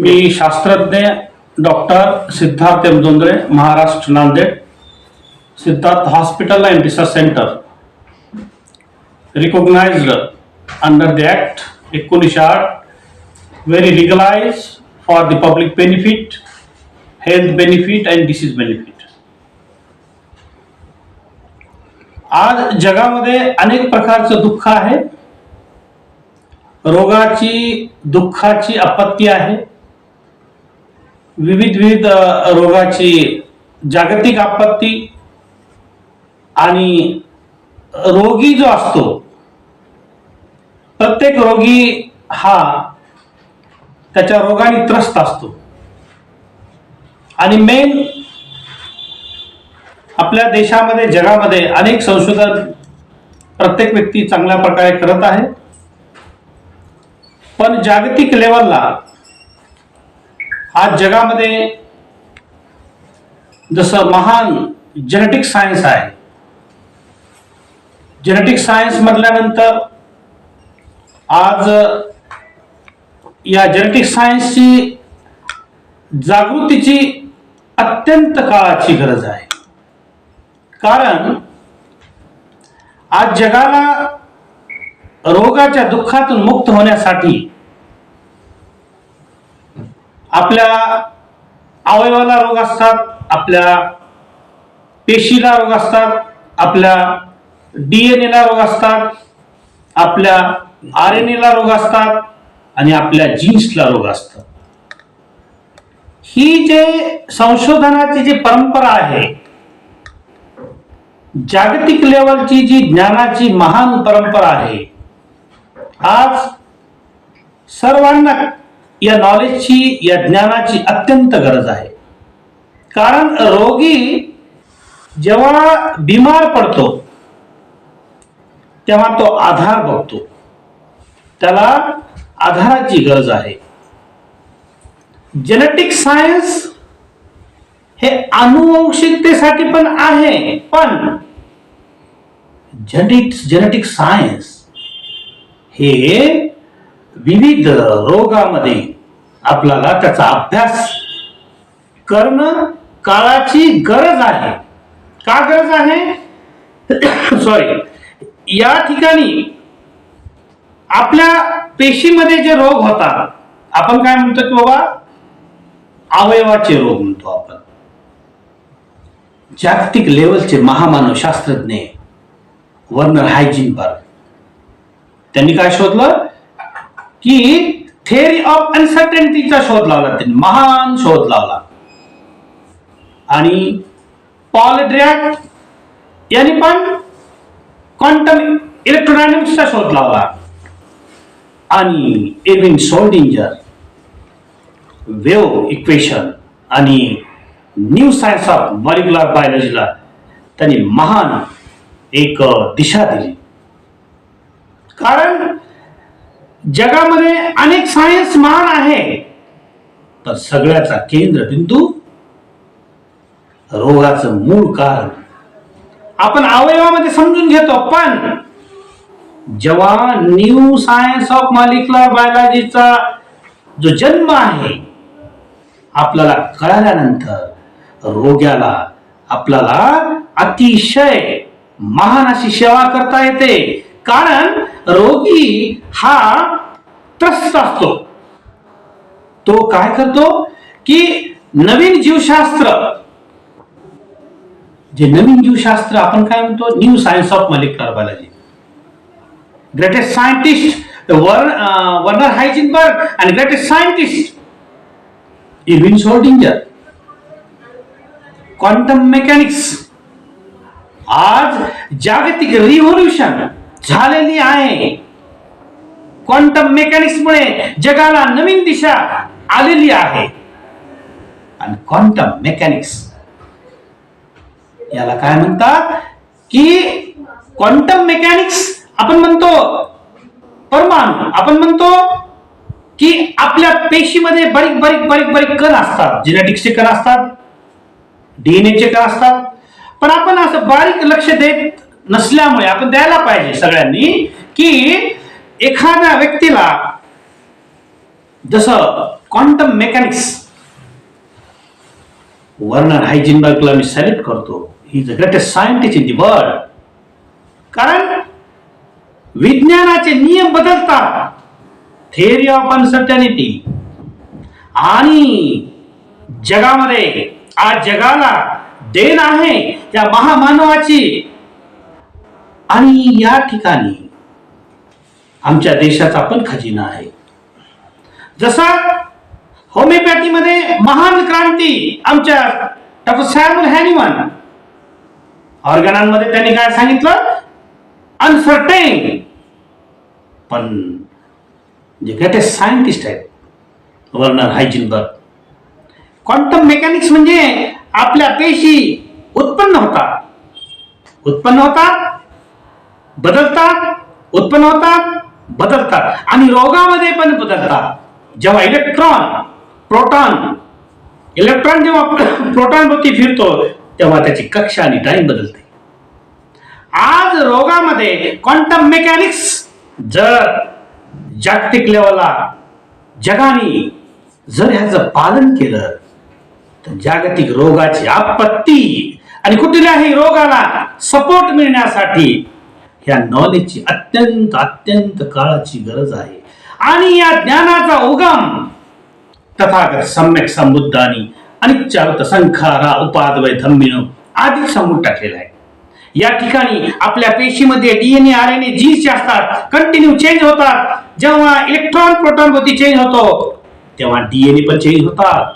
मी शास्त्रज्ञ doctor Siddharth एमजोंद्रे Maharashtra Nanded Siddharth hospital and research centre recognised under the act एकोणीसशे आठ very legalise for the public benefit health benefit and disease benefit आज जगामध्ये अनेक प्रकारचं दुःख आहे. रोगाची दुःखाची आपत्ती आहे. विविध विविध रोगाची जागतिक आपत्ती आणि रोगी जो असतो प्रत्येक रोगी हा त्याच्या रोगाने त्रस्त असतो. आणि मेन आपल्या देशामध्ये जगामध्ये अनेक संशोधन प्रत्येक व्यक्ती चांगल्या प्रकारे करत आहे. पण जागतिक लेवलला आज जगामध्ये जसं महान जेनेटिक सायन्स आहे. जेनेटिक सायन्स म्हटल्यानंतर आज या जेनेटिक सायन्सची जागृतीची अत्यंत काळाची गरज आहे. कारण आज जगाला रोगाच्या दुःखातून मुक्त होण्यासाठी आपल्या अवयवाला रोग असतात आपल्या पेशीला रोग असतात आपल्या डीएनएला रोग असतात आपल्या आर एन एला रोग असतात आणि आपल्या जीन्सला रोग असतात. ही जे संशोधनाची जी परंपरा आहे जागतिक लेवलची जी ज्ञानाची महान परंपरा आहे आज सर्वांना या नॉलेजची या ज्ञानाची अत्यंत गरज आहे. कारण रोगी जेव्हा बिमार पडतो तेव्हा तो आधार बघतो. त्याला आधाराची गरज आहे. जेनेटिक सायन्स हे अनुवंशिकतेसाठी पण आहे पण जेनेटिक जेनेटिक सायन्स हे विविध रोगामध्ये आपल्याला त्याचा अभ्यास करणं काळाची गरज आहे. का गरज आहे? सॉरी या ठिकाणी आपल्या पेशीमध्ये जे रोग होतात आपण काय म्हणतो की बाबा? अवयवाचे रोग म्हणतो आपण. जागतिक लेवलचे महामानव शास्त्रज्ञ वर्नर हायजिनबर्ग. त्यांनी काय शोधलं? की थेअरी ऑफ अनसर्टनिटीचा शोध लावला. त्यांनी महान शोध लावला. आणि पॉल ड्रॅक यांनी पण क्वांटम इलेक्ट्रॉनिक्सचा शोध लावला. आणि एविन सोल्डिंजर वेव इक्वेशन आणि न्यू सायन्स ऑफ मॉलिक्युलर बायोलॉजीला त्यांनी महान एक दिशा दिली. कारण जगामध्ये अनेक सायन्स महान आहे. तर सगळ्याचा केंद्रबिंदू रोगाचं मूळ कारण. आपण अवयवामध्ये समजून घेतो पण जेव्हा न्यू सायन्स ऑफ मॉलिक्युलर बायोलॉजीचा जो जन्म आहे आपल्याला कळाल्यानंतर रोग्याला आपल्याला अतिशय महान अशी सेवा करता येते. कारण रोगी हा त्रस्त तो काय करतो की नवीन जीवशास्त्र, जे नवीन जीवशास्त्र आपण काय म्हणतो? New science of molecular biology greatest scientist Werner Heisenberg आणि greatest scientist Erwin Schrodinger quantum mechanics आज जागतिक रिव्होल्युशन झालेली आहे. क्वांटम मेकॅनिक्समुळे जगाला नवीन दिशा आलेली आहे. आणि क्वांटम मेकॅनिक्स याला काय म्हणतात? की क्वांटम मेकॅनिक्स आपण म्हणतो परमाणू आपण म्हणतो की आपल्या पेशीमध्ये बारीक बारीक बारीक बारीक कण असतात. जेनेटिक्सचे कण असतात. डीएनएचे कण असतात. पण आपण असं बारीक लक्ष देत नसल्यामुळे आपण द्यायला पाहिजे सगळ्यांनी की एखाद्या व्यक्तीला जसं क्वांटम मेकॅनिक्स वर्नर हायजिनबर्गला मी सॅल्यूट करतो. He is the greatest scientist in the world कारण विज्ञानाचे नियम बदलतात. थेअरी ऑफ अनसर्टनिटी आणि जगामध्ये आज जगाला देण आहे त्या महामानवाची आणि या ठिकाणी आमच्या देशाचा पण खजिना आहे. जसा होमिओपॅथीमध्ये महान क्रांती आमच्या डॉक्टर सॅम्युअल हॅनिमन ऑर्गनांमध्ये त्यांनी काय सांगितलं? अनसर्टेन पण जे ग्रेटेस्ट सायंटिस्ट आहेत वर्नर हायजिनबर्ग क्वांटम मेकॅनिक्स म्हणजे आपल्या पेशी उत्पन्न होतात. उत्पन्न होतात बदलतात उत्पन्न होतात बदलतात. आणि रोगामध्ये पण बदलतात. जेव्हा इलेक्ट्रॉन प्रोटॉन इलेक्ट्रॉन जेव्हा प्रोटॉन भोवती फिरतो तेव्हा त्याची कक्षा आणि टाईम बदलते. आज रोगामध्ये क्वांटम मेकॅनिक्स जर जागतिक लेवलला जगाने जर ह्याचं पालन केलं तर जागतिक रोगाची आपत्ती आणि कुठल्याही रोगाला सपोर्ट मिळण्यासाठी ह्या नॉलेजची अत्यंत अत्यंत काळाची गरज आहे. आणि या ज्ञानाचा उगम तथागत सम्यक संबुद्धानी अनिच्चावत संखारा उपादवय धम्मिन आधी सांगून टाकलेला आहे. या ठिकाणी आपल्या पेशीमध्ये DNA R N A genes असतात कंटिन्यू चेंज होतात. जेव्हा इलेक्ट्रॉन प्रोटॉन होती चेंज होतो तेव्हा डीएनए पण चेंज होतात.